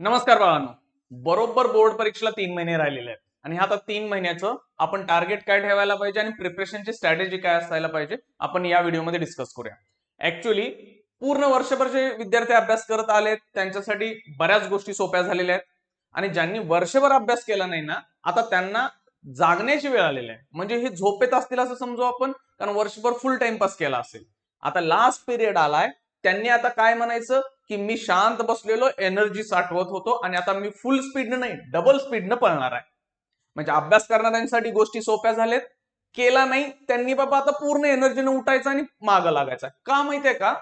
नमस्कार बाळांनो. बरोबर बोर्ड परीक्षेला तीन महिने राहिलेले आहेत. आणि आता तीन महिन्याचं आपण टार्गेट काय ठेवायला पाहिजे आणि प्रिपरेशनची स्ट्रॅटेजी काय असायला पाहिजे आपण या व्हिडिओमध्ये डिस्कस करूया. ऍक्च्युली पूर्ण वर्षभर जे विद्यार्थी अभ्यास करत आलेत त्यांच्यासाठी बऱ्याच गोष्टी सोप्या झालेल्या आहेत. आणि ज्यांनी वर्षभर अभ्यास केला नाही ना आता त्यांना जागण्याची वेळ आलेली आहे. म्हणजे हे झोपेत असतील असं समजू आपण कारण वर्षभर फुल टाइमपास केला असेल. आता लास्ट पिरियड आलाय त्यांनी आता काय म्हणायचं? की मी शांत बसलेलो एनर्जी साठवत होतो आणि आता मी फुल स्पीडनं नाही डबल स्पीडनं पळणार आहे. म्हणजे अभ्यास करणाऱ्यांसाठी गोष्टी सोप्या झाल्यात केला नाही त्यांनी बाबा आता पूर्ण एनर्जीनं उठायचं आणि मागं लागायचा का माहितीये का?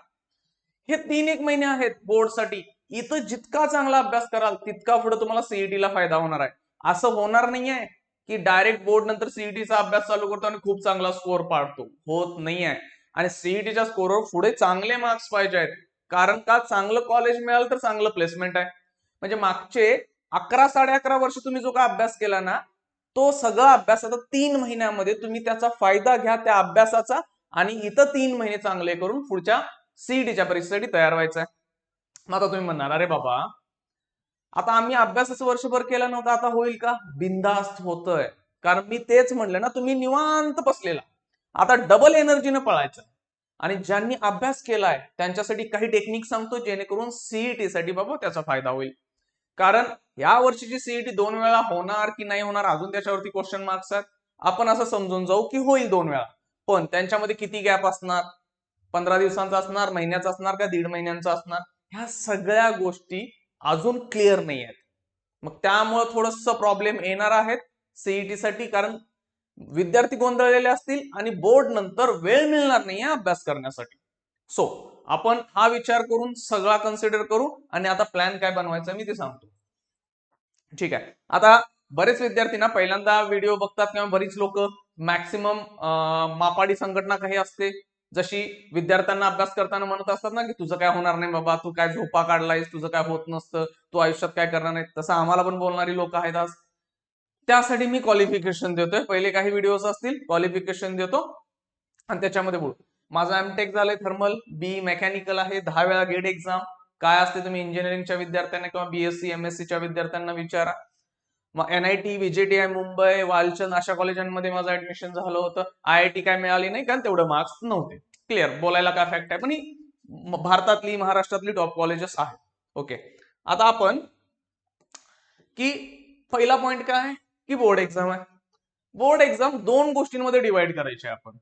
हे तीन एक महिने आहेत बोर्डसाठी इथं जितका चांगला अभ्यास कराल तितका पुढे तुम्हाला सीईटी ला फायदा होणार आहे. असं होणार नाहीये की डायरेक्ट बोर्ड नंतर सीईटीचा अभ्यास चालू करतो आणि खूप चांगला स्कोअर पाडतो. होत नाहीये. आणि सीईटीच्या स्कोरवर पुढे चांगले मार्क्स पाहिजे आहेत. कारण का चांगलं कॉलेज मिळालं तर चांगलं प्लेसमेंट आहे. म्हणजे मागचे अकरा साडे अकरा वर्ष तुम्ही जो का अभ्यास केला ना तो सगळा अभ्यास आता तीन महिन्यामध्ये तुम्ही त्याचा फायदा घ्या त्या अभ्यासाचा आणि इथं तीन महिने चांगले करून पुढच्या सीईटीच्या परीक्षेसाठी तयार व्हायचं आहे. मग आता तुम्ही म्हणणार अरे बाबा आता आम्ही अभ्यासाचं वर्षभर केला नव्हता आता होईल का? बिंदास्त होतंय. कारण मी तेच म्हणलं ना तुम्ही निवांत बसलेला. आता डबल एनर्जीनं पळायचं. आणि ज्यांनी अभ्यास केलाय त्यांच्यासाठी काही टेक्निक सांगतो जेणेकरून सीईटी साठी बाबा त्याचा फायदा होईल. कारण या वर्षीची सीईटी दोन वेळा होणार की नाही होणार अजून त्याच्यावरती क्वेश्चन मार्क्स आहेत. आपण असं समजून जाऊ की होईल दोन वेळा. पण त्यांच्यामध्ये किती गॅप असणार? पंधरा दिवसांचा असणार महिन्याचा असणार का दीड महिन्यांचा असणार? ह्या सगळ्या गोष्टी अजून क्लिअर नाही आहेत मग त्यामुळं थोडस प्रॉब्लेम येणार आहेत सीईटी साठी कारण विद्यार्थी गोंधळलेले असतील आणि बोर्ड नंतर वेळ मिळणार नाही अभ्यास करण्यासाठी. सो आपण हा विचार करून सगळा कन्सिडर करू आणि आता प्लॅन काय बनवायचा मी ते सांगतो. ठीक आहे. आता बरेच विद्यार्थी ना पहिल्यांदा व्हिडिओ बघतात किंवा बरीच लोक मॅक्सिमम मापाडी संघटना काही असते. जशी विद्यार्थ्यांना अभ्यास करताना म्हणत असतात ना की तुझं काय होणार नाही बाबा तू काय झोपा काढलायस तुझं काय होत नसतं तू आयुष्यात काय करणार नाही. तसं आम्हाला पण बोलणारी लोक आहेत आज. त्यासाठी मी क्वालिफिकेशन देतोय. पहिले काही व्हिडिओज असतील क्वालिफिकेशन देतो. आणि त्याच्यामध्ये बोलू. माझा एमटेक झालंय थर्मल बी मेकॅनिकल आहे दहा वेळा गेट एक्झाम काय असते तुम्ही इंजिनिअरिंगच्या विद्यार्थ्यांना किंवा बीएससी एमएससीच्या विद्यार्थ्यांना विचारा. मग एनआयटी व्हीजेटीआय मुंबई वालचंद अशा कॉलेजांमध्ये माझं ऍडमिशन झालं होतं. आय आय टी काय मिळाली नाही कारण तेवढे मार्क्स नव्हते. क्लिअर बोलायला काय फॅक्ट आहे? पण ही भारतातली महाराष्ट्रातली टॉप कॉलेजेस आहेत. ओके आता आपण की पहिला पॉइंट काय? आहे की बोर्ड एक्झाम आहे? बोर्ड एक्झाम दोन गोष्टींमध्ये डिवाइड करायचे आपण.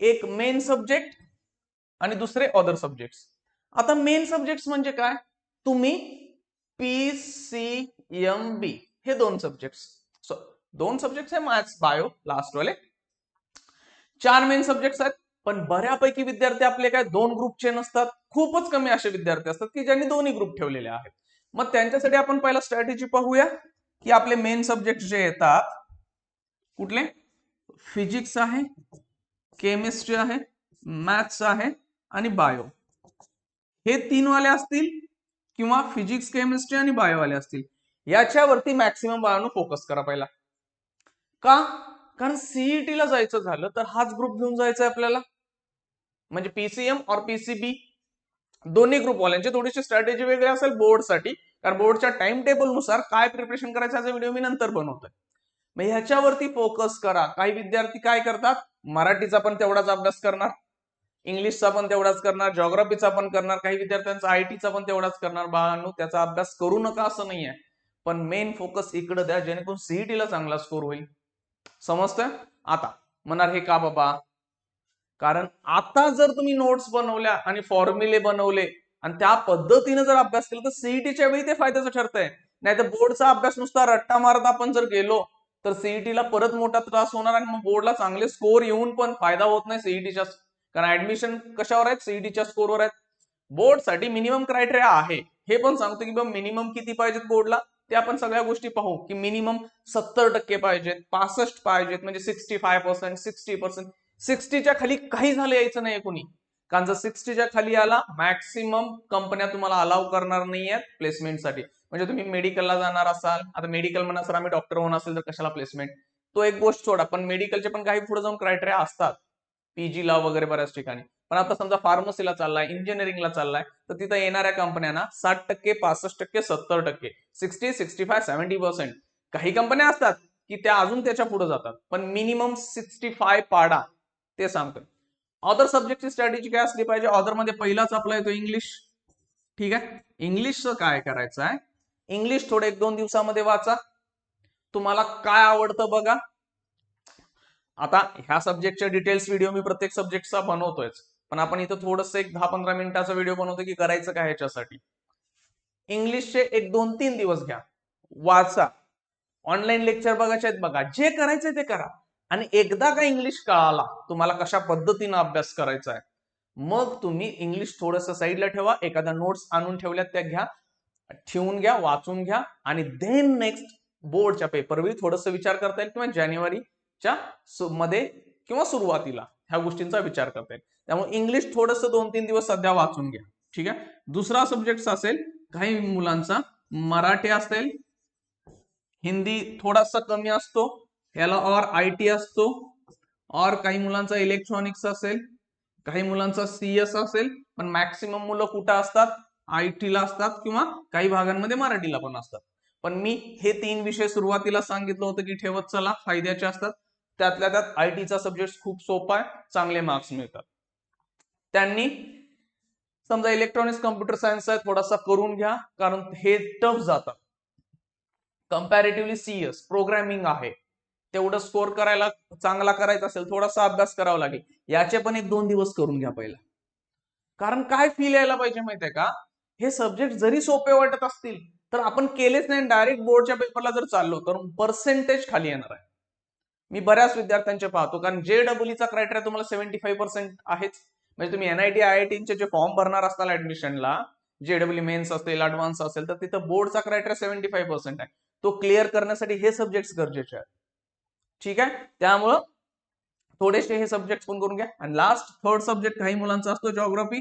एक मेन सब्जेक्ट आणि दुसरे अदर सब्जेक्ट आता मेन सब्जेक्ट म्हणजे काय? तुम्ही पी सी एम बी हे दोन सब्जेक्ट दोन सब्जेक्ट आहे मॅथ्स बायो लास्ट वाले. चार मेन सब्जेक्ट आहेत पण बऱ्यापैकी विद्यार्थी आपले काय दोन ग्रुपचे नसतात खूपच कमी असे विद्यार्थी असतात की ज्यांनी दोन्ही ग्रुप ठेवलेले आहेत. मग त्यांच्यासाठी आपण पहिला स्ट्रॅटेजी पाहूया. की आपले मेन सब्जेक्ट जे येतात कुठले? फिजिक्स आहे केमिस्ट्री आहे मॅथ्स आहे आणि बायो हे तीन वाले असतील किंवा फिजिक्स केमिस्ट्री आणि बायो वाले असतील. याच्यावरती मॅक्सिमम बाळांनो फोकस करा पहिला. का? कारण सीईटी ला जायचं झालं तर हाच ग्रुप घेऊन जायचा आहे आपल्याला. म्हणजे पीसीएम और पीसीबी दोन्ही ग्रुपवाल्यांची थोडीशी स्ट्रॅटेजी वेगळी असेल बोर्डसाठी कारण बोर्डच्या टाइम टेबलनुसार काय प्रिपरेशन करायचं याचा व्हिडिओ मी नंतर बनवतोय. मग ह्याच्यावरती फोकस करा. काही विद्यार्थी काय करतात? मराठीचा पण तेवढाच अभ्यास करणार इंग्लिशचा पण तेवढाच करणार जॉग्राफीचा पण करणार काही विद्यार्थ्यांचा आयटीचा पण तेवढाच करणार. बाळांनो त्याचा अभ्यास करू नका असं नाहीये. पण मेन फोकस इकडे द्या जेणेकरून सीईटीला चांगला स्कोर होईल. समजतंय? आता म्हणार हे का बाबा? कारण आता जर तुम्ही नोट्स बनवल्या आणि फॉर्म्युले बनवले आणि त्या पद्धतीने जर अभ्यास केला तर सीईटीच्या वेळी ते फायद्याचं ठरतंय. नाही तर बोर्डचा अभ्यास नुसता रट्टा मारत आपण जर गेलो तर सीईटीला परत मोठा त्रास होणार आणि मग बोर्डला चांगले स्कोर येऊन पण फायदा होत नाही सीईटीच्या कारण ऍडमिशन कशावर आहेत? सीईटीच्या स्कोरवर आहेत. बोर्डसाठी मिनिमम क्रायटेरिया आहे. हे पण सांगतो की मिनिमम किती पाहिजेत बोर्डला ते आपण सगळ्या गोष्टी पाहू. की मिनिमम सत्तर टक्के पाहिजेत पासष्ट पाहिजेत म्हणजे sixty five percent sixty percent सिक्स्टीच्या खाली काही झालं यायचं नाही कोणी. कारण जर सिक्स्टीच्या खाली आला मॅक्सिमम कंपन्या तुम्हाला अलाव करणार नाही आहेत प्लेसमेंटसाठी म्हणजे तुम्ही मेडिकलला जाणार असाल आता मेडिकल म्हणा सर आम्ही डॉक्टर होणार असेल तर कशाला प्लेसमेंट तो एक गोष्ट सोडा पण मेडिकलचे पण काही पुढे जाऊन क्रायटेरिया असतात. पीजीला वगैरे बऱ्याच ठिकाणी. पण आता समजा फार्मसीला चाललाय इंजिनिअरिंगला चाललाय तर तिथं येणाऱ्या कंपन्यांना साठ टक्के पासष्ट टक्के सत्तर टक्के sixty sixty five seventy percent काही कंपन्या असतात की त्या अजून त्याच्या पुढे जातात. पण मिनिमम सिक्स्टी फाय पाडा ते सांगतात अदर सब्जेक्टची स्ट्रॅटेजी काय असली पाहिजे? ऑदरमध्ये पहिलाच आपला येतो इंग्लिश ठीक आहे? इंग्लिशचं काय करायचं आहे? इंग्लिश थोडं एक दोन दिवसामध्ये वाचा. तुम्हाला काय आवडतं बघा. आता ह्या सब्जेक्टच्या डिटेल्स व्हिडिओ मी प्रत्येक सब्जेक्टचा बनवतोय पण आपण इथं थोडस एक दहा पंधरा मिनिटाचा व्हिडिओ बनवतो की करायचं काय ह्याच्यासाठी. इंग्लिशचे एक दोन तीन दिवस घ्या. वाचा. ऑनलाईन लेक्चर बघायचे आहेत बघा. जे करायचंय ते करा. आणि एकदा का इंग्लिश कळाला तुम्हाला कशा पद्धतीनं अभ्यास करायचा आहे? मग तुम्ही इंग्लिश थोडस साईडला ठेवा एखाद्या नोट्स आणून ठेवल्यात त्या घ्या ठेवून घ्या वाचून घ्या आणि देन नेक्स्ट बोर्डच्या पेपरवेळी थोडस विचार करता येईल किंवा जानेवारीच्या मध्ये किंवा सुरुवातीला ह्या गोष्टींचा विचार करता येईल. त्यामुळे इंग्लिश थोडस दोन तीन दिवस सध्या वाचून घ्या. ठीक आहे? दुसरा सब्जेक्ट असेल काही मुलांचा मराठी असेल हिंदी थोडासा कमी असतो याला ऑर आय टी असतो ऑर काही मुलांचा इलेक्ट्रॉनिक्स असेल काही मुलांचा सीएस असेल पण मॅक्सिमम मुलं कुठं असतात? आय ला असतात किंवा काही भागांमध्ये मराठीला पण असतात. पण मी हे तीन विषय सुरुवातीला सांगितलं होतं की ठेवत चला फायद्याचे असतात. त्यातल्या त्यात आय टीचा सब्जेक्ट खूप सोपा आहे चांगले मार्क्स मिळतात. त्यांनी समजा इलेक्ट्रॉनिक्स कम्प्युटर सायन्स आहे थोडासा करून घ्या कारण हे टफ जातात कम्पॅरेटिव्हली सीएस प्रोग्रॅमिंग आहे. तेवढं स्कोर करायला चांगला करायचा असेल थोडासा अभ्यास करावा लागेल. याचे पण एक दोन दिवस करून घ्या पहिला. कारण काय फील यायला पाहिजे माहितीये का? हे सब्जेक्ट जरी सोपे वाटत असतील तर आपण केलेच नाही डायरेक्ट बोर्डच्या पेपरला जर चाललो तर पर्सेंटेज खाली येणार आहे. मी बऱ्याच विद्यार्थ्यांचे पाहतो कारण जे डब्ल्यूचा क्रायटेरिया तुम्हाला सेव्हन्टी फाईव्ह पर्सेंट आहेच म्हणजे तुम्ही एनआयटी आय आय टीचे जे फॉर्म भरणार असताना ऍडमिशनला जे डब्ल्यू मेन्स असेल ऍडव्हान्स असेल तर तिथं बोर्डचा क्रायटेरिया सेव्हन्टी फाईव्ह पर्सेंट आहे. तो क्लिअर करण्यासाठी हे सब्जेक्ट गरजेचे आहेत. ठीक आहे? त्यामुळं थोडेसे हे सब्जेक्ट पण करून घ्या. आणि लास्ट थर्ड सब्जेक्ट काही मुलांचा असतो जॉग्राफी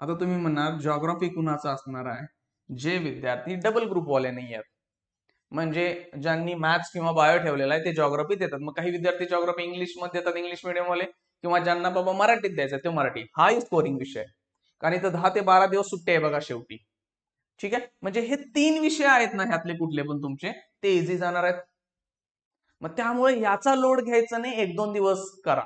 आता तुम्ही म्हणणार जॉग्राफी कुणाचा असणार आहे? जे विद्यार्थी डबल ग्रुप वाले नाही आहेत. म्हणजे ज्यांनी मॅथ्स किंवा बायो ठेवलेला आहे ते जॉग्राफी देतात. मग काही विद्यार्थी जॉग्राफी इंग्लिशमध्ये देतात इंग्लिश मिडियम वाले. किंवा ज्यांना बाबा मराठीत द्यायचं ते मराठी. हाही स्कोरिंग विषय आहे. कारण इथं दहा ते बारा दिवस सुट्टे आहे बघा शेवटी. ठीक आहे? म्हणजे हे तीन विषय आहेत ना ह्यातले कुठले पण तुमचे. ते इझी जाणार आहेत. मग त्यामुळे याचा लोड घ्यायचा नाही एक दोन दिवस करा.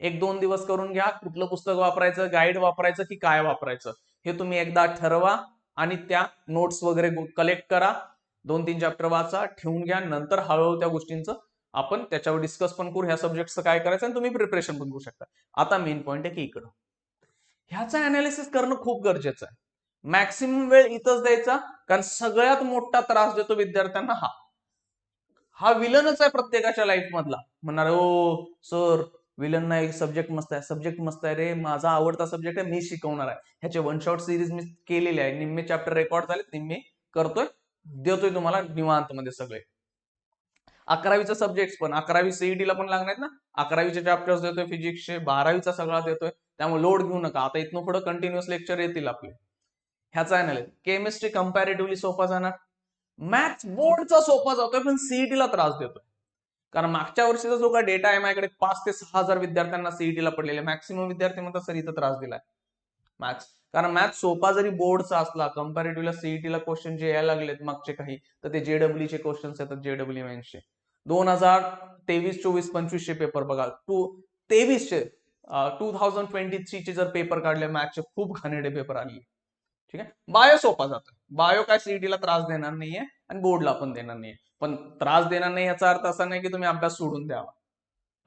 एक दोन दिवस करून घ्या कुठलं पुस्तक वापरायचं गाईड वापरायचं की काय वापरायचं हे तुम्ही एकदा ठरवा आणि त्या नोट्स वगैरे कलेक्ट करा. दोन तीन चॅप्टर वाचा ठेवून घ्या नंतर हळूहळू त्या गोष्टींचं आपण त्याच्यावर डिस्कस पण करू ह्या सब्जेक्टचं काय करायचं आणि तुम्ही प्रिपरेशन पण करू शकता. आता मेन पॉईंट आहे की इकडं. ह्याचा अनालिसिस करणं खूप गरजेचं आहे. मॅक्सिमम वेळ इथंच द्यायचा कारण सगळ्यात मोठा त्रास देतो विद्यार्थ्यांना हा. हा विलनच आहे प्रत्येकाच्या लाईफ मधला. म्हणणार ओ सर विलन नाही सब्जेक्ट मस्त आहे सब्जेक्ट मस्त आहे रे माझा आवडता सब्जेक्ट आहे मी शिकवणार आहे. ह्याचे वन शॉट सिरीज मी केलेले आहे. निम्मे चॅप्टर रेकॉर्ड झाले निम्मे करतोय देतोय तुम्हाला निवांत मध्ये सगळे. अकरावीचा सब्जेक्ट पण अकरावी सीईटी ला पण लागणार आहेत ना? अकरावीचे चॅप्टर्स देतोय फिजिक्सचे बारावीचा सगळा देतोय. त्यामुळे लोड घेऊ नका. आता इथनं पुढे कंटिन्युअस लेक्चर येतील आपले. ह्याचा अनालिस केमिस्ट्री कम्पॅरेटिव्हली सोपा जाणार. मॅथ्स बोर्डचा सोपा जातोय पण सीईटी ला त्रास देतोय. कारण मागच्या वर्षीचा जो काही डेटा आहे माझ्याकडे पाच ते सहा हजार विद्यार्थ्यांना सीईटी ला पडलेले. मॅक्सिमम विद्यार्थी म्हणतात सर इथं त्रास दिलाय. मॅथ्स कारण मॅथ्स सोपा जरी बोर्डचा असला कम्पॅरेटिव्हला सीईटी ला क्वेश्चन जे यायला लागलेत मागचे काही तर ते जेडब्ल्यू चे क्वेश्चन्स येतात जेडब्ल्यू मेन्सचे दोन हजार तेवीस चोवीस पंचवीसचे पेपर बघा. टू तेवीसचे टू थाउजंड ट्वेंटी थ्रीचे जर पेपर काढले मॅथ्सचे खूप घाणेडे पेपर आले. ठीक आहे? बायो सोपा जातो. बायो काय सीईटीला त्रास देणार नाहीये आणि बोर्डला पण देणार नाहीये. पण त्रास देणार नाही याचा अर्थ असा नाही की तुम्ही अभ्यास सोडून द्यावा.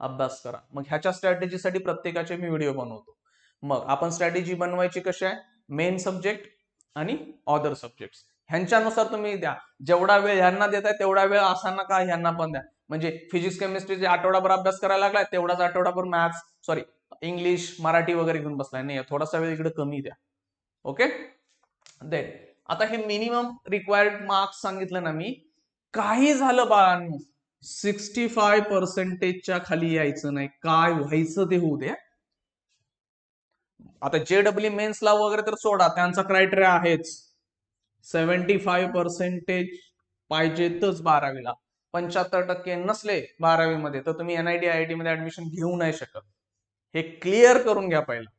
अभ्यास करा. मग ह्याच्या स्ट्रॅटेजीसाठी प्रत्येकाचे मी व्हिडिओ बनवतो. मग आपण स्ट्रॅटेजी बनवायची कशी आहे? मेन सब्जेक्ट आणि ऑदर सब्जेक्ट ह्यांच्यानुसार तुम्ही द्या. जेवढा वेळ ह्यांना देताय तेवढा वेळ असा नका ह्यांना पण द्या. म्हणजे फिजिक्स केमिस्ट्रीचे आठवडाभर अभ्यास करायला लागलाय तेवढाच आठवडाभर मॅथ्स सॉरी इंग्लिश मराठी वगैरे घेऊन बसलाय. नाही थोडासा वेळ इकडे कमी द्या. ओके देन आता हे मिनिमम रिक्वायर्ड मार्क्स सांगितलं ना मी काही झालं बाळांनो सिक्स्टी फाय पर्सेंटेजच्या खाली यायचं नाही. काय व्हायचं ते होऊ द्या. आता जे डब्ल्यू मेन्सला वगैरे तर सोडा त्यांचा क्रायटेरिया आहेच. सेव्हन्टी फाय पर्सेंटेज पाहिजेतच बारावीला. पंच्याहत्तर टक्के नसले बारावीमध्ये तर तुम्ही एनआयटी आय टी मध्ये ऍडमिशन घेऊ नाही शकत. हे क्लिअर करून घ्या पहिला.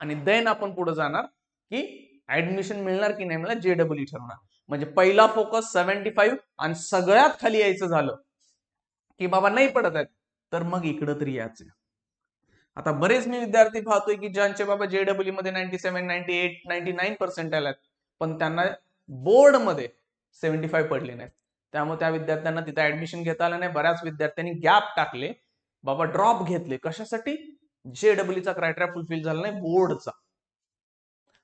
आणि देन आपण पुढे जाणार की ऍडमिशन मिळणार की नाही मला जेडब्ल्यू ठरवणार. म्हणजे पहिला फोकस सेव्हन्टी फाईव्ह आणि सगळ्यात खाली यायचं झालं की बाबा नाही पडत आहेत तर मग इकडं तरी यायचं. आता बरेच मी विद्यार्थी पाहतोय की ज्यांचे बाबा जेडब्ल्यू मध्ये ninety seven ninety eight ninety nine percent आल्यात पण त्यांना बोर्डमध्ये सेव्हन्टी फाईव्ह पडले नाहीत. त्यामुळे त्या विद्यार्थ्यांना तिथे ऍडमिशन घेता आलं नाही. बऱ्याच विद्यार्थ्यांनी गॅप टाकले. बाबा ड्रॉप घेतले. कशासाठी? जेडब्ल्यूचा क्रायटेरिया फुलफिल झाला नाही बोर्डचा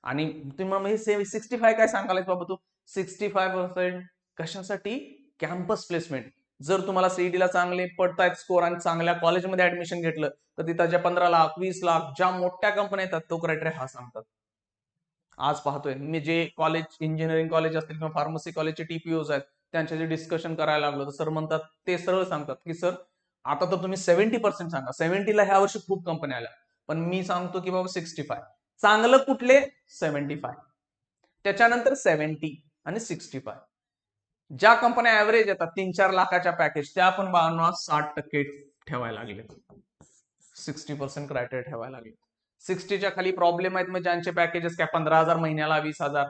आणि तुम्ही सिक्स्टी फाय काय सांगाल बाबा तू? सिक्स्टी फाय पर्सेंट कशासाठी? कॅम्पस प्लेसमेंट जर तुम्हाला सीईटी ला चांगले पडतायत स्कोर आणि चांगल्या कॉलेजमध्ये ऍडमिशन घेतलं तर तिथं ज्या पंधरा लाख वीस लाख ज्या मोठ्या कंपन्या येतात तो क्रायटेरिया हा सांगतात. आज पाहतोय मी जे कॉलेज इंजिनिअरिंग कॉलेज असतील किंवा फार्मसी कॉलेजचे टीपीओज आहेत त्यांच्या जे डिस्कशन करायला लागलो तर सर म्हणतात ते सरळ सांगतात की सर आता तर तुम्ही सेव्हन्टी पर्सेंट सांगा. सेव्हन्टीला ह्या वर्षी खूप कंपन्या आल्या. पण मी सांगतो की बाबा सिक्स्टी फाय चांगलं कुठले? Seventy five. त्याच्यानंतर सेव्हन्टी आणि सिक्स्टी फाय. ज्या कंपन्या ऍव्हरेज येतात तीन चार लाखाच्या पॅकेज त्या पण बाळांना साठ टक्के ठेवायला लागले. सिक्स्टी पर्सेंट क्रायटेरिया ठेवायला लागले. सिक्स्टीच्या खाली प्रॉब्लेम आहेत मग ज्यांचे पॅकेजेस काय पंधरा हजार महिन्याला वीस हजार.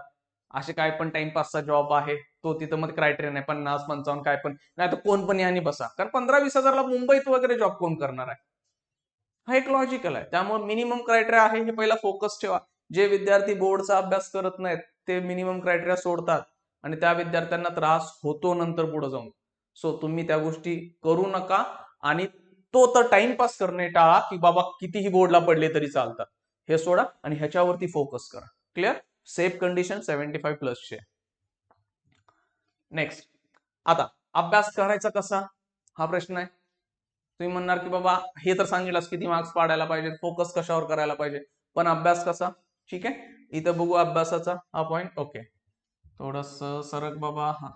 असे काय पण टाइमपासचा जॉब आहे तो तिथं मध्ये क्रायटेरिया नाही. पन्नास पंचावन्न काय पण. नाही तर कोण पण यांनी बसा. कारण पंधरा वीस हजारला मुंबईत वगैरे जॉब कोण करणार आहे? हा एक लॉजिकल आहे. त्यामुळे मिनिमम क्रायटेरिया आहे हे पहिला फोकस ठेवा. जे विद्यार्थी बोर्डचा अभ्यास करत नाहीत ते मिनिमम क्रायटेरिया सोडतात आणि त्या विद्यार्थ्यांना त्रास होतो नंतर पुढे जाऊन. सो तुम्ही त्या गोष्टी करू नका आणि तो तर टाइमपास करणे टाळा की बाबा कितीही बोर्डला पडले तरी चालतात. हे सोडा आणि ह्याच्यावरती फोकस करा. Clear safe condition seventy five प्लसचे next आता अभ्यास करायचा कसा? हा प्रश्न आहे. तुम्ही म्हणणार की बाबा हे तर सांगितलंस किती मार्क्स पाडायला पाहिजे फोकस कशावर करायला पाहिजे. पण अभ्यास कसा? ठीक आहे? इथं बघू अभ्यासाचा हा पॉइंट ओके थोडस सरक बाबा हा.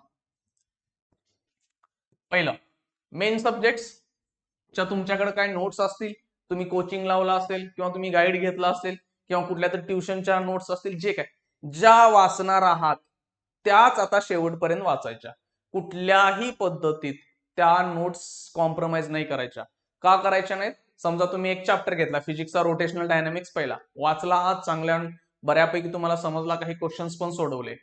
पहिलं मेन सब्जेक्ट्स च्या तुमच्याकडे काय नोट्स असतील? तुम्ही कोचिंग लावला असेल किंवा तुम्ही गाईड घेतला असेल किंवा कुठल्या तरी ट्युशनच्या नोट्स असतील जे काय. ज्या वाचणार आहात त्याच आता शेवटपर्यंत वाचायच्या. कुठल्याही पद्धतीत त्या नोट्स कॉम्प्रोमाइज नाही करायच्या. का करायच्या नाहीत? समजा तुम्ही एक चॅप्टर घेतला फिजिक्सचा रोटेशनल डायनामिक्स पहिला. वाचला आज चांगल्या बऱ्यापैकी तुम्हाला समजला काही क्वेश्चन्स पण सोडवले.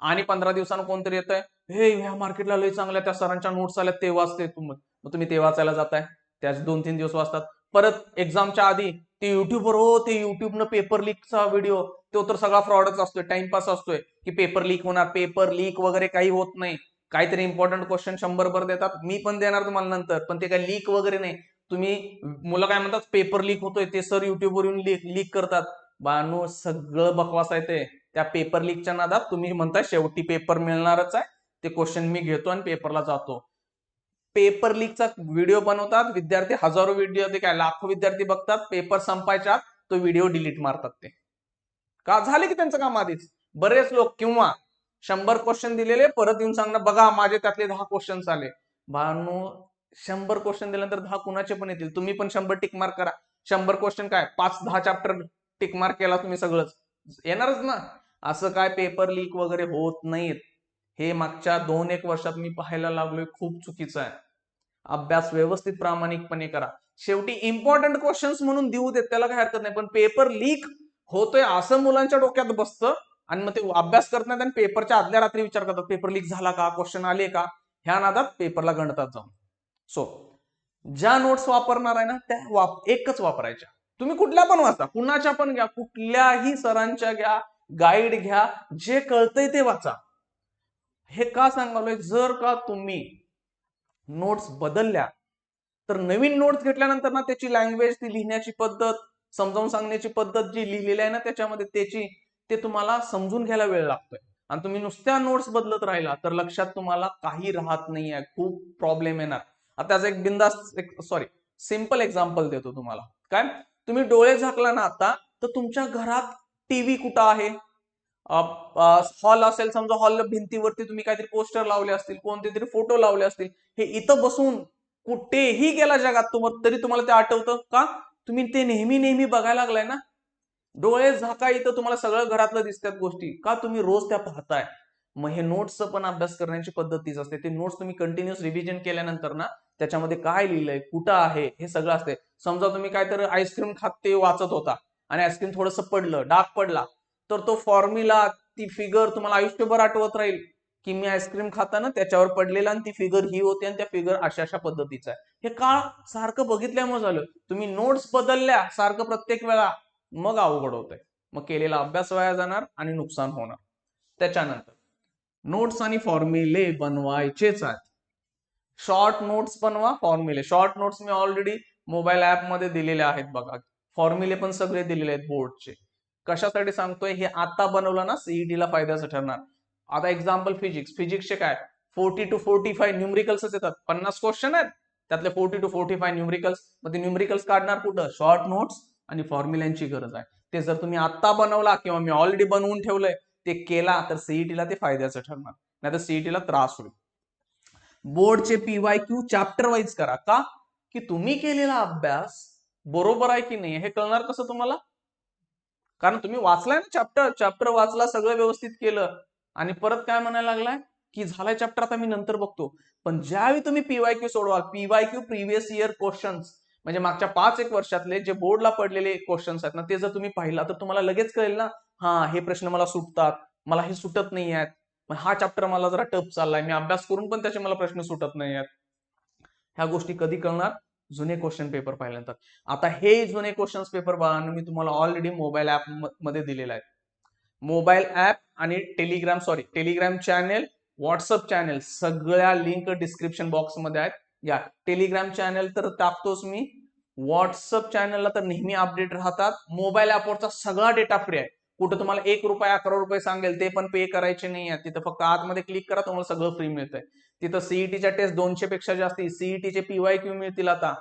आणि पंधरा दिवसानं कोणतरी येत आहे हे ह्या मार्केटला लय चांगल्या त्या सरांच्या नोट्स आल्या ते वाचते मग तुम्ही ते वाचायला जाताय. त्याच दोन तीन दिवस वाचतात. परत एक्झामच्या आधी ते युट्यूबवर हो ते युट्यूबनं पेपर लीकचा व्हिडिओ तो तर सगळा फ्रॉडच असतोय. टाइमपास असतोय. की पेपर लीक होणार पेपर लीक वगैरे काही होत नाही. काहीतरी इम्पॉर्टंट क्वेश्चन शंभर भर देतात. मी पण देणार तुम्हाला नंतर पण ते काही लीक वगैरे नाही. तुम्ही मुलं काय म्हणतात पेपर लीक होतोय ते सर युट्यूबवर येऊन लीक लीक करतात. बानू सगळं बकवास आहे ते. त्या पेपर लीकच्या नादात तुम्ही म्हणताय शेवटी पेपर मिळणारच आहे. ते क्वेश्चन मी घेतो आणि पेपरला जातो. पेपर लीकचा व्हिडिओ बनवतात. विद्यार्थी हजारो व्हिडिओ ते काय लाखो विद्यार्थी बघतात. पेपर संपायच्या तो व्हिडिओ डिलीट मारतात ते. का? झाले की त्यांचं काम आधीच. बरेच लोक किंवा शंभर क्वेश्चन दिलेले परत येऊन सांगणार बघा माझे त्यातले दहा क्वेश्चन आले. भानू शंभर क्वेश्चन दिल्यानंतर दहा कुणाचे पण येतील? तुम्ही पण शंभर टिक मार्क करा. शंभर क्वेश्चन काय? पाच दहा चॅप्टर टिक मार्क केला तुम्ही सगळंच. येणारच ना. असं काय पेपर लीक वगैरे होत नाहीत. हे मागच्या दोन एक वर्षात मी पाहायला लागलोय खूप चुकीचं आहे. अभ्यास व्यवस्थित प्रामाणिकपणे करा. शेवटी इम्पॉर्टंट क्वेश्चन्स म्हणून देऊ देत त्याला काही हरकत नाही. पण पेपर लीक होतोय असं मुलांच्या डोक्यात बसतं आणि मग ते अभ्यास करत नाहीत आणि पेपरच्या आदल्या रात्री विचार करतात पेपर लीक झाला का? क्वेश्चन आले का? ह्या नादात पेपरला गणतात जाऊन. सो ज्या नोट्स वापरणार आहे ना त्या वाप एकच वापरायच्या. तुम्ही कुठल्या पण वाचा कुणाच्या पण घ्या कुठल्याही सरांच्या घ्या गाईड घ्या जे कळतंय ते वाचा. हे का सांगालोय? जर का तुम्ही नोट्स बदलल्या तर नवीन नोट्स घेतल्यानंतर ना त्याची लँग्वेज ती लिहिण्याची पद्धत समजावून सांगण्याची पद्धत जी लिहिलेली आहे ना त्याच्यामध्ये त्याची ते तुम्हाला समजून घ्यायला वेळ लागतोय. आणि तुम्ही नुसत्या नोट्स बदलत राहिला तर लक्षात तुम्हाला काही राहत नाही आहे खूप प्रॉब्लेम येणार. आता त्याचा एक बिंदास एक सॉरी सिंपल एक्झाम्पल देतो तुम्हाला. काय? तुम्ही डोळे झाकला ना आता तर तुमच्या घरात टीव्ही कुठं आहे? हॉल असेल समजा हॉल भिंतीवरती तुम्ही काहीतरी पोस्टर लावले असतील कोणते तरी फोटो लावले असतील हे इथं बसून कुठेही गेला जगात तुम्हाला तरी तुम्हाला ते आठवतं का? तुम्ही ते नेहमी नेहमी बघायला लागलाय ना? डोळे झाका इथं तुम्हाला सगळं घरातलं दिसतात गोष्टी. का तुम्ही रोज त्या पाहताय? मग हे नोट्सचं पण अभ्यास करण्याची पद्धतीच असते. ते नोट्स तुम्ही कंटिन्युअस रिव्हिजन केल्यानंतर ना त्याच्यामध्ये काय लिहिलंय कुठं आहे हे सगळं असते. समजा तुम्ही काहीतरी आईस्क्रीम खात ते वाचत होता आणि आईस्क्रीम थोडंसं पडलं डाग पडला तर तो फॉर्म्युला ती फिगर तुम्हाला आयुष्यभर आठवत राहील की मी आईस्क्रीम खाताना त्याच्यावर पडलेला आणि ती फिगर ही होती आणि त्या फिगर अशा अशा पद्धतीचा आहे. हे का सारखं बघितल्यामुळे झालं. तुम्ही नोट्स बदलल्या सारखं प्रत्येक वेळा. मग अवघड होतंय. मग केलेला अभ्यास वाया जाणार आणि नुकसान होणार. त्याच्यानंतर नोट्स आणि फॉर्म्युले बनवायचेच आहेत. शॉर्ट नोट्स बनवा फॉर्म्युले. शॉर्ट नोट्स मी ऑलरेडी मोबाईल ऍपमध्ये दिलेले आहेत बघा. फॉर्म्युले पण सगळे दिलेले आहेत बोर्डचे. कशासाठी सांगतोय? हे आता बनवलं ना सीईटी ला फायद्याचं ठरणार. आता एक्झाम्पल फिजिक्स फिजिक्सचे काय? फोर्टी टू फोर्टी फाय न्यूमरिकल्सच येतात. पन्नास क्वेश्चन आहेत. त्यातले forty two forty five numericals मग ते न्यूमरिकल्स काढणार कुठं? शॉर्ट नोट्स आणि फॉर्म्युल्यांची गरज आहे. ते जर तुम्ही आत्ता बनवला किंवा मी ऑलरेडी बनवून ठेवलंय ते केला तर सीईटीला ते फायद्याचं ठरणार. नाही तर सीईटीला त्रास होईल. बोर्डचे पीवाय क्यू चॅप्टर वाईज करा. का? की तुम्ही केलेला अभ्यास बरोबर आहे की नाही हे कळणार कसं तुम्हाला? कारण तुम्ही वाचलाय ना चॅप्टर चॅप्टर वाचला सगळं व्यवस्थित केलं. आणि परत काय म्हणायला लागलाय? की झालाय चॅप्टर आता मी नंतर बघतो. पण ज्यावेळी तुम्ही P Y Q सोडवाल PY Q previous year questions म्हणजे मागच्या पाच एक वर्षातले जे बोर्डला पडलेले क्वेश्चन्स आहेत ना ते जर तुम्ही पाहिला तर तुम्हाला लगेच कळेल ना हा हे प्रश्न मला सुटतात मला हे सुटत नाही आहेत मग हा चॅप्टर मला जरा टफ चाललाय मी अभ्यास करून पण त्याचे मला प्रश्न सुटत नाही आहेत ह्या गोष्टी कधी कळणार? जुने क्वेश्चन पेपर पाहिल्यानंतर. आता हे जुने क्वेश्चन पेपर बघा मी तुम्हाला ऑलरेडी मोबाईल ऍपमध्ये दिलेला आहे. मोबाईल ऍप आणि Telegram sorry Telegram channel WhatsApp channel सगळ्या लिंक डिस्क्रिप्शन बॉक्समध्ये आहेत. या टेलिग्राम चॅनेल तर टाकतोच मी. व्हॉट्सअप चॅनलला तर नेहमी अपडेट राहतात. मोबाईल ॲपवरचा सगळा डेटा फ्री आहे. कुठं तुम्हाला एक रुपये अकरा रुपये सांगेल ते पण पे करायचे नाही आहे. तिथं फक्त आतमध्ये क्लिक करा तुम्हाला सगळं फ्री मिळतंय. तिथं सीईटीच्या टेस्ट दोनशे पेक्षा जास्त. सीईटीचे पीवाय क्यू मिळतील आता.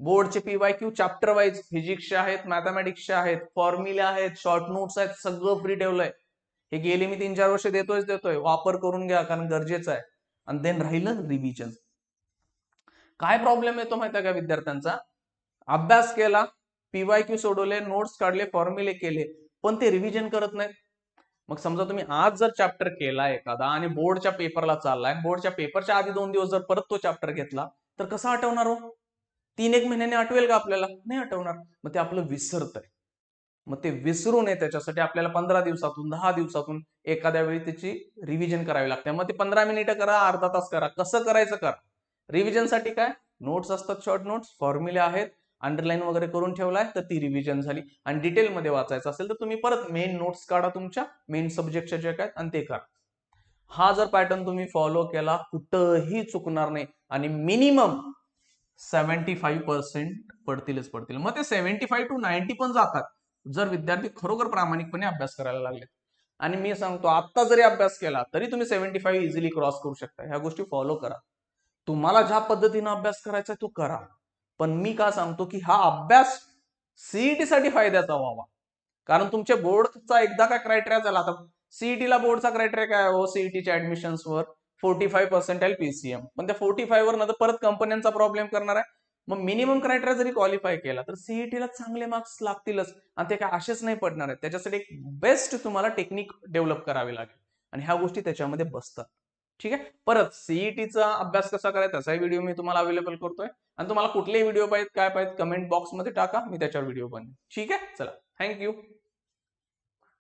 बोर्डचे पीवाय क्यू चॅप्टर वाईज फिजिक्सचे आहेत मॅथमॅटिक्सचे आहेत फॉर्म्युले आहेत शॉर्ट नोट्स आहेत सगळं फ्री ठेवलंय. हे गेले मी तीन चार वर्ष देतोय देतोय. वापर करून घ्या कारण गरजेचं आहे. आणि देन राहिलं रिव्हिजन काय प्रॉब्लेम येतो माहिती का विद्यार्थ्यांचा? अभ्यास केला पीवाय क्यू सोडवले नोट्स काढले फॉर्म्युले केले पण ते रिव्हिजन करत नाहीत. मग समजा तुम्ही आज जर चॅप्टर केला एखादा आणि बोर्डच्या पेपरला चाललाय बोर्डच्या पेपरच्या आधी दोन दिवस जर परत तो चॅप्टर घेतला तर कसा आठवणार हो? तीन एक महिन्याने आठवेल का आपल्याला? नाही आठवणार. मग ते आपलं विसरत आहे. मग ते विसरू नये त्याच्यासाठी आपल्याला पंधरा दिवसातून दहा दिवसातून एखाद्या वेळी त्याची रिव्हिजन करावी लागते. मग ते पंधरा मिनिटं करा अर्धा तास करा. कसं करायचं करा? रिव्हिजनसाठी काय? नोट्स असतात शॉर्ट नोट्स फॉर्म्युले आहेत अंडरलाईन वगैरे करून ठेवलाय तर ती रिव्हिजन झाली. आणि डिटेलमध्ये वाचायचं असेल तर तुम्ही परत मेन नोट्स काढा तुमच्या मेन सब्जेक्टच्या जे काय आणि ते करा हा जर पॅटर्न तुम्ही फॉलो केला कुठंही चुकणार नाही आणि मिनिमम सेव्हन्टी फाईव्ह पर्सेंट पडतीलच पडतील. मग ते सेव्हन्टी फाईव्ह टू नाईन्टी पण जातात जर विद्यार्थी खरोखर प्रामाणिकपणे अभ्यास करायला लागले. आणि मी सांगतो आता जरी अभ्यास केला तरी तुम्ही सेव्हन्टी फाईव्ह इझिली क्रॉस करू शकता. ह्या गोष्टी फॉलो करा. तुम्हाला ज्या पद्धतीनं अभ्यास करायचा तो करा. पण मी का सांगतो की हा अभ्यास सीईटी साठी फायद्याचा व्हावा. कारण तुमच्या बोर्डचा एकदा काय क्रायटेरिया झाला आता सीईटीला बोर्डचा क्रायटेरिया काय हो? सीईटीच्या ऍडमिशन्सवर फोर्टी फाईव्ह पर्सेंटाईल पीसीएम पण त्या फोर्टी फाईव्ह वर नंतर परत कंपन्यांचा प्रॉब्लेम करणार आहे. मग मिनिमम क्रायटेरिया जरी क्वालिफाय केला तर सीईटीला चांगले मार्क्स लागतीलच. आणि ते काय असेच नाही पडणार आहेत. त्याच्यासाठी एक बेस्ट तुम्हाला टेक्निक डेव्हलप करावी लागेल. आणि ह्या गोष्टी त्याच्यामध्ये बसतात. ठीक आहे? परत सीईटीचा अभ्यास कसा करायचा त्याचाही व्हिडिओ मी तुम्हाला अवेलेबल करतोय. आणि तुम्हाला कुठलेही व्हिडिओ पाहिजेत काय पाहिजेत कमेंट बॉक्समध्ये टाका मी त्याच्यावर व्हिडिओ बनवेन. ठीक आहे? चला. थँक्यू